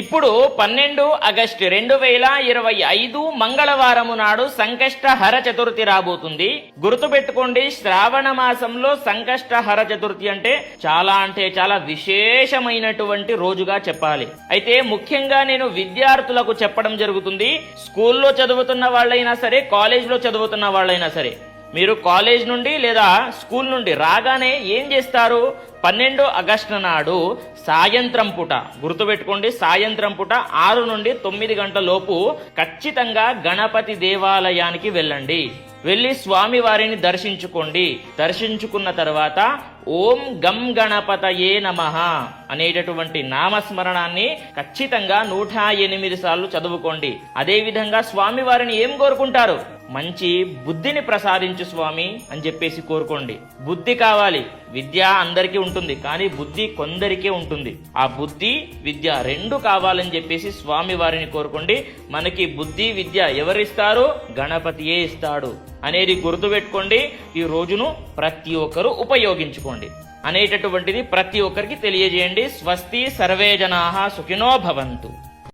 ఇప్పుడు పన్నెండు ఆగస్టు రెండు వేల ఇరవై ఐదు మంగళవారము నాడు సంకష్ట హర చతుర్థి రాబోతుంది. గుర్తుపెట్టుకోండి శ్రావణ మాసంలో సంకష్ట హర చతుర్థి అంటే చాలా అంటే చాలా విశేషమైనటువంటి రోజుగా చెప్పాలి. అయితే ముఖ్యంగా నేను విద్యార్థులకు చెప్పడం జరుగుతుంది స్కూల్లో చదువుతున్న వాళ్ళైనా సరే కాలేజ్లో చదువుతున్న వాళ్ళైనా సరే. మీరు కాలేజ్ నుండి లేదా స్కూల్ నుండి రాగానే ఏం చేస్తారు? పన్నెండు ఆగస్టు నాడు సాయంత్రం పూట గుర్తుపెట్టుకోండి సాయంత్రం పూట ఆరు నుండి తొమ్మిది గంటల లోపు ఖచ్చితంగా గణపతి దేవాలయానికి వెళ్ళండి. వెళ్ళి స్వామి వారిని దర్శించుకోండి. దర్శించుకున్న తర్వాత ఓం గం గణపతయే నమ. అనేటటువంటి నామస్మరణాన్ని ఖచ్చితంగా నూట ఎనిమిది సార్లు చదువుకోండి. అదే విధంగా స్వామి వారిని ఏం కోరుకుంటారు? మంచి బుద్ధిని ప్రసాదించు స్వామి అని చెప్పేసి కోరుకోండి. బుద్ధి కావాలి. విద్య అందరికీ ఉంటుంది కానీ బుద్ధి కొందరికే ఉంటుంది. ఆ బుద్ధి విద్య రెండు కావాలని చెప్పేసి స్వామి వారిని కోరుకోండి. మనకి బుద్ధి విద్య ఎవరిస్తారు? గణపతియే ఇస్తాడు. అనేది గుర్తుపెట్టుకోండి. ఈ రోజును ప్రతి ఒక్కరూ ఉపయోగించుకోండి. అనేటటువంటిది ప్రతి ఒక్కరికి తెలియజేయండి. స్వస్తి సర్వే జనా సుఖినో భవంతు.